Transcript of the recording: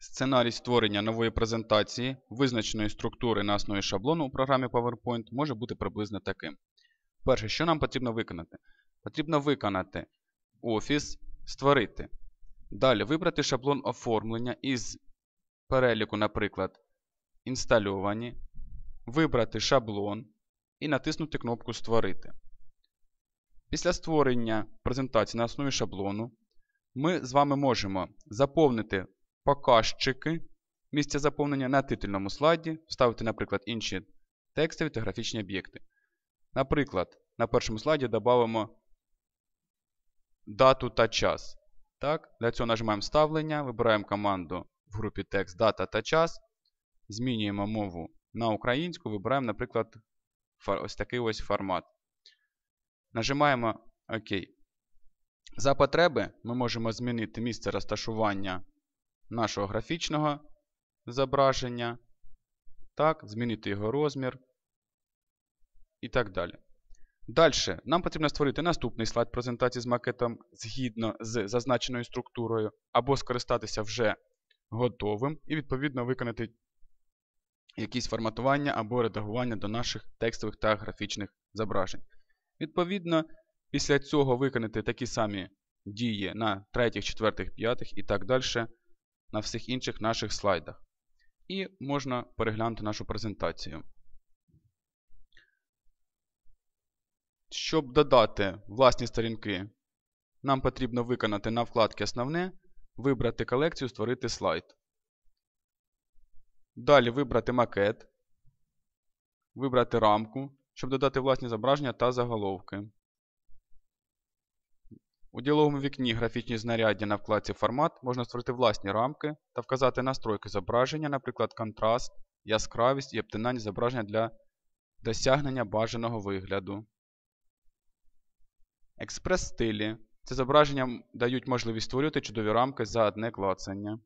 Сценарій створення нової презентації визначеної структури на основі шаблону у програмі PowerPoint може бути приблизно таким. Перше, що нам потрібно виконати? Потрібно виконати Офіс, створити. Далі вибрати шаблон оформлення із переліку, наприклад, інстальовані, вибрати шаблон і натиснути кнопку Створити. Після створення презентації на основі шаблону ми з вами можемо заповнити показчики місця заповнення на титульному слайді, вставити, наприклад, інші текстові та графічні об'єкти. Наприклад, на першому слайді додамо дату та час. Так, Для цього нажимаємо Вставлення, вибираємо команду в групі текст дата та час, змінюємо мову на українську, вибираємо, наприклад, ось такий ось формат. Нажимаємо ОК. За потреби ми можемо змінити місце розташування нашого графічного зображення, так, змінити його розмір і так далі. Далі нам потрібно створити наступний слайд презентації з макетом згідно з зазначеною структурою, або скористатися вже готовим і, відповідно, виконати якісь форматування або редагування до наших текстових та графічних зображень. Відповідно, після цього виконати такі самі дії на третіх, четвертих, п'ятих і так далі на всіх інших наших слайдах. І можна переглянути нашу презентацію. Щоб додати власні сторінки, нам потрібно виконати на вкладці Основне, вибрати колекцію, створити слайд. Далі вибрати макет, вибрати рамку, щоб додати власні зображення та заголовки. У діловому вікні графічні знаряддя на вкладці Формат можна створити власні рамки та вказати настройки зображення, наприклад, контраст, яскравість і обтинання зображення для досягнення бажаного вигляду. Експрес-стилі. Це зображення дають можливість створювати чудові рамки за одне клацання.